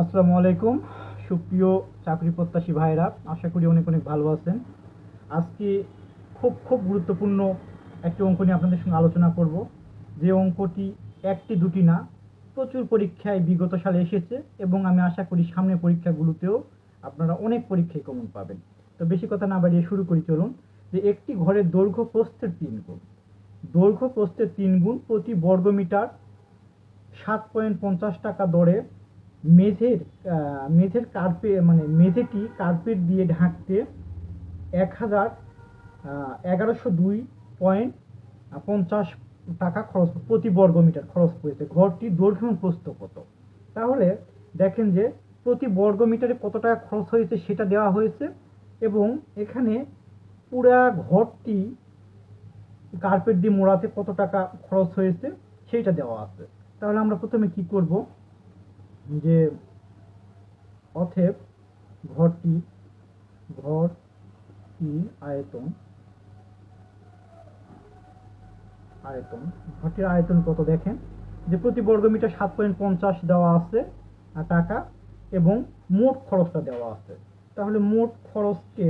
আসসালামু আলাইকুম। সুপ্রিয় চাকরি প্রত্যাশী ভাইরা আশা করি অনেক অনেক ভালো আছেন। আজকে খুব খুব গুরুত্বপূর্ণ একটি অঙ্ক নিয়ে আপনাদের সঙ্গে আলোচনা করব। যে অঙ্কটি একটি দুটি না, প্রচুর পরীক্ষায় বিগত সালে এসেছে এবং আমি আশা করি সামনের পরীক্ষাগুলোতেও আপনারা অনেক পরীক্ষায় কমন পাবেন। তো বেশি কথা না বাড়িয়ে শুরু করি, চলুন। যে একটি ঘরের দৈর্ঘ্য প্রস্থের তিন গুণ। দৈর্ঘ্য প্রস্থের তিন গুণ প্রতি বর্গমিটার সাত পয়েন্ট পঞ্চাশ টাকা দরে মেঝের মেঝের কার্পে মানে মেঝেটি কার্পেট দিয়ে ঢাকতে এক হাজার এগারোশো দুই পয়েন্ট পঞ্চাশ টাকা খরচ, প্রতি বর্গ মিটার খরচ পড়েছে। ঘরটি দৈর্ঘ্য এবং প্রস্থ কত? তাহলে দেখেন যে প্রতি বর্গ মিটারে কত টাকা খরচ হয়েছে সেটা দেওয়া হয়েছে এবং এখানে পুরা ঘরটি কার্পেট দিয়ে মোড়াতে কত টাকা খরচ হয়েছে সেইটা দেওয়া আছে। তাহলে আমরা প্রথমে কি করব? যে অথেব ঘরটি ঘরটি আয়তন আয়তন ঘরটির আয়তন কত দেখেন? যে প্রতি বর্গমিটার সাত পয়েন্ট পঞ্চাশ দেওয়া আছে টাকা, এবং মোট খরচটা দেওয়া আছে। তাহলে মোট খরচকে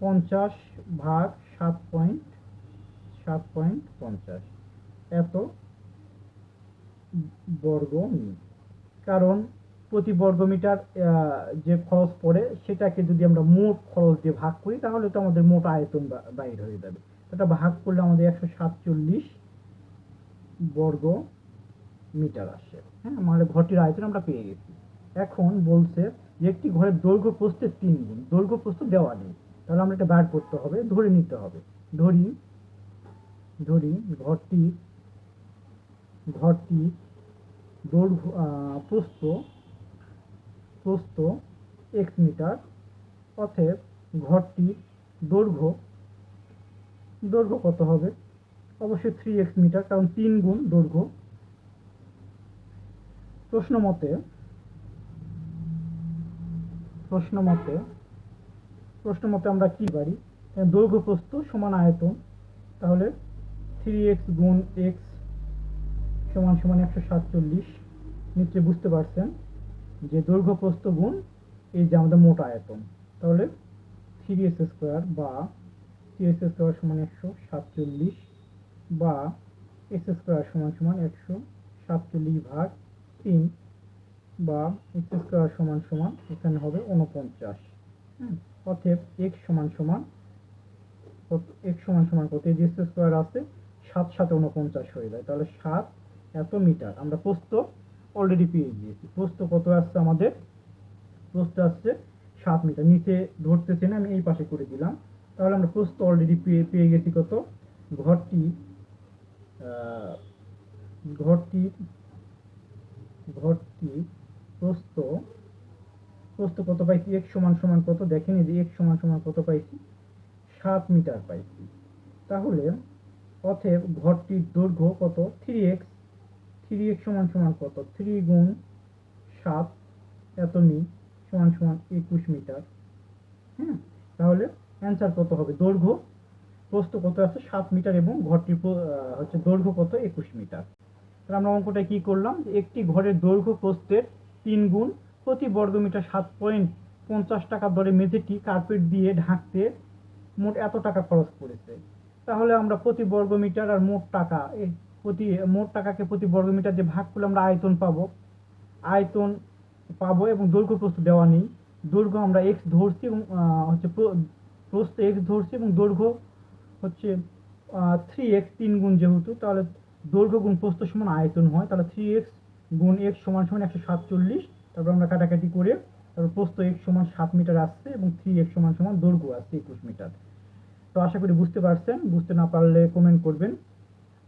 পঞ্চাশ ভাগ সাত পয়েন্ট সাত পয়েন্ট পঞ্চাশ। এত বর্গ কারণ প্রতি বর্গমিটার যে খরচ পড়ে, সেটাকে যদি আমরা মোট খরচ দিয়ে ভাগ করি, তাহলে তো আমাদের মোট আয়তন বাইর হয়ে যাবে। এটা ভাগ করলে আমাদের একশো সাতচল্লিশ বর্গ মিটার আসে। হ্যাঁ আমাদের ঘরটির আয়তন আমরা পেয়ে গেছি। এখন বলছে যে একটি ঘরের দৈর্ঘ্য প্রস্থের তিন গুণ। দৈর্ঘ্য প্রস্থ দেওয়া নেই। তাহলে আমরা এটা বার করতে হবে, ধরে নিতে হবে। ধরি ধরি ঘরটি ঘরটি দৈর্ঘ্য প্রস্থ প্রস্থ এক্স মিটার। অতএব ঘরটির দৈর্ঘ্য দৈর্ঘ্য কত হবে? অবশ্যই থ্রি এক্স মিটার, কারণ তিন গুণ দৈর্ঘ্য। প্রশ্ন মতে প্রশ্ন মতে প্রশ্ন মতে আমরা কি পারি? দৈর্ঘ্য প্রস্থ সমান আয়তন, তাহলে থ্রি এক্স গুণ এক্স সমান সমান একশো সাতচল্লিশ। নিশ্চয়ই বুঝতে পারছেন যে দৈর্ঘ্য প্রস্থ গুণ এই যে আমাদের মোট আয়তন। তাহলে থ্রি এস স্কোয়ার বা থ্রি এস স্কোয়ার সমান একশো সাতচল্লিশ বা এক্স স্কোয়ার সমান সমান একশো সাতচল্লিশ ভাগ তিন বা এক্স স্কোয়ার সমান সমান এখানে হবে উনপঞ্চাশ অতএব এক্স সমান সমান এক্স সমান সমান কত? এই যে স্কোয়ার আছে, সাত সাথে উনপঞ্চাশ হয়ে যায়। তাহলে সাত এত মিটার, আমরা প্রস্থ অলরেডি পেয়ে গিয়েছি। প্রস্থ কত আসছে আমাদের? প্রস্থ আসছে সাত মিটার। নিচে ধরতেছে না আমি এই পাশে করে দিলাম। তাহলে আমরা প্রস্থ অলরেডি পেয়ে পেয়ে গেছি কত? ঘরটি ঘরটি ঘরটি প্রস্থ প্রস্থ কত পাইছি? এক সমান সমান কত? দেখেনি যে এক সমান সমান কত পাইছি? সাত মিটার পাইছি। তাহলে অতএব ঘরটির দৈর্ঘ্য কত? থ্রি এক্স থ্রি এক্স সমান সমান কত? থ্রি গুণ সাত এত মি সমান সমান একুশ মিটার। হ্যাঁ তাহলে অ্যান্সার কত হবে? দৈর্ঘ্য প্রস্থ কত আছে? সাত মিটার এবং ঘরটির হচ্ছে দৈর্ঘ্য কত? একুশ মিটার। তাহলে আমরা অঙ্কটা কি করলাম? একটি ঘরের দৈর্ঘ্য প্রস্থের তিন গুণ প্রতি বর্গমিটার সাত পয়েন্ট পঞ্চাশ টাকা দরে মেঝেটি কার্পেট দিয়ে ঢাকতে মোট এত টাকা খরচ পড়েছে তাহলে আমরা প্রতি বর্গমিটার আর মোট টাকা প্রতি, মোট টাকাকে প্রতি বর্গমিটার যে ভাগ করলে আমরা আয়তন পাবো আয়তন পাবো এবং দৈর্ঘ্য প্রস্থ দেওয়া নেই। দৈর্ঘ্য আমরা এক্স ধরছি এবং হচ্ছে প্র- প্রস্থ এক্স ধরছি এবং দৈর্ঘ্য হচ্ছে থ্রি এক্স তিন গুণ যেহেতু, তাহলে দৈর্ঘ্য গুণ প্রস্থ সমান আয়তন হয়। তাহলে থ্রি এক্স গুণ এক্স সমান সমান একশো সাতচল্লিশ। তারপর আমরা কাটাকাটি করে, তারপর প্রস্থ এক্স সমান সাত মিটার আসছে এবং থ্রি এক্স সমান সমান দৈর্ঘ্য আসছে একুশ মিটার। তো আশা করি বুঝতে পারছেন। বুঝতে না পারলে কমেন্ট করবেন।